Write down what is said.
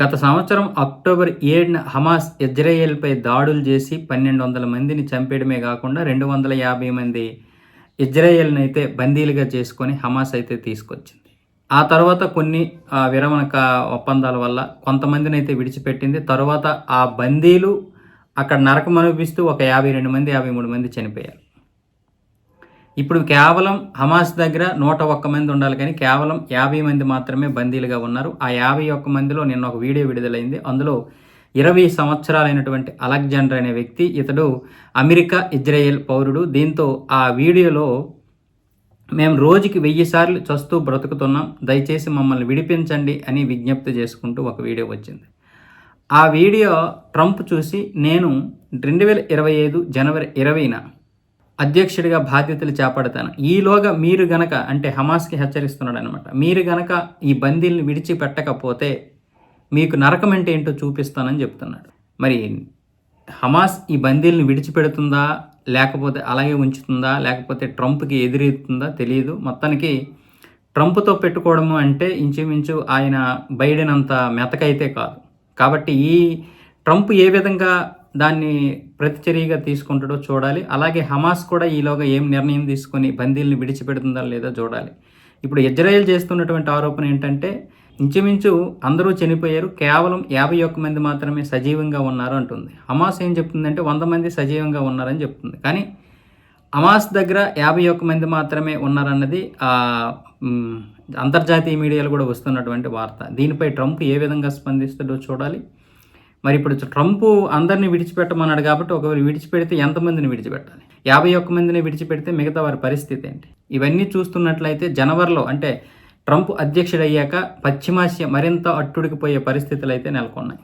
గత సంవత్సరం అక్టోబర్ ఏడున హమాస్ ఇజ్రాయేల్పై దాడులు చేసి పన్నెండు వందల మందిని చంపేయడమే కాకుండా రెండు వందల యాభై మంది ఇజ్రాయేల్ని అయితే బందీలుగా చేసుకొని హమాస్ అయితే తీసుకొచ్చింది. ఆ తర్వాత కొన్ని విరమణ ఒప్పందాల వల్ల కొంతమందిని అయితే విడిచిపెట్టింది. తర్వాత ఆ బందీలు అక్కడ నరకం అనిపిస్తూ ఒక యాభై రెండు మంది యాభై మూడు మంది చనిపోయారు. ఇప్పుడు కేవలం హమాస్ దగ్గర నూట ఒక్క మంది ఉండాలి కానీ కేవలం యాభై మంది మాత్రమే బందీలుగా ఉన్నారు. ఆ యాభై ఒక్క మందిలో నిన్న ఒక వీడియో విడుదలైంది. అందులో ఇరవై సంవత్సరాలైనటువంటి అలెగ్జాండర్ అనే వ్యక్తి ఇతడు అమెరికా ఇజ్రాయెల్ పౌరుడు. దీంతో ఆ వీడియోలో మేము రోజుకి వెయ్యి సార్లు చస్తూ బ్రతుకుతున్నాం. దయచేసి మమ్మల్ని విడిపించండి అని విజ్ఞప్తి చేసుకుంటూ ఒక వీడియో వచ్చింది. ఆ వీడియో ట్రంప్ చూసి నేను రెండు వేల ఇరవై ఐదు జనవరి ఇరవైన అధ్యక్షుడిగా బాధ్యతలు చేపడతాను. ఈలోగా మీరు గనక అంటే హమాస్కి హెచ్చరిస్తున్నాడు అనమాట మీరు గనక ఈ బందీల్ని విడిచిపెట్టకపోతే మీకు నరకం అంటే ఏంటో చూపిస్తానని చెప్తున్నాడు. మరి హమాస్ ఈ బందీల్ని విడిచిపెడుతుందా? లేకపోతే అలాగే ఉంచుతుందా? లేకపోతే ట్రంప్కి ఎదురెత్తుందా తెలియదు మొత్తానికి ట్రంప్తో పెట్టుకోవడము అంటే ఇంచుమించు ఆయన బైడెన్ అంత మెతకైతే కాదు. కాబట్టి ఈ ట్రంప్ ఏ విధంగా దాన్ని ప్రతిచర్యగా తీసుకుంటాడో చూడాలి. అలాగే హమాస్ కూడా ఈలోగా ఏం నిర్ణయం తీసుకొని బందీల్ని విడిచిపెడుతుందా లేదా చూడాలి. ఇప్పుడు ఇజ్రాయెల్ చేస్తున్నటువంటి ఆరోపణ ఏంటంటే ఇంచుమించు అందరూ చనిపోయారు కేవలం యాభై ఒక్క మంది మాత్రమే సజీవంగా ఉన్నారు అంటుంది. హమాస్ ఏం చెప్తుందంటే వంద మంది సజీవంగా ఉన్నారని చెప్తుంది. కానీ హమాస్ దగ్గర యాభై ఒక్క మంది మాత్రమే ఉన్నారన్నది అంతర్జాతీయ మీడియాలో కూడా వస్తున్నటువంటి వార్త. దీనిపై ట్రంప్ ఏ విధంగా స్పందిస్తాడో చూడాలి. మరి ఇప్పుడు ట్రంప్ అందరినీ విడిచిపెట్టమన్నాడు కాబట్టి ఒకవేళ విడిచిపెడితే ఎంతమందిని విడిచిపెట్టాలి? యాభై ఒక్క మందిని విడిచిపెడితే మిగతా వారి పరిస్థితి ఏంటి? ఇవన్నీ చూస్తున్నట్లయితే జనవరిలో అంటే ట్రంప్ అధ్యక్షుడయ్యాక పశ్చిమాసియా మరింత అట్టుడికిపోయే పరిస్థితులు అయితే నెలకొన్నాయి.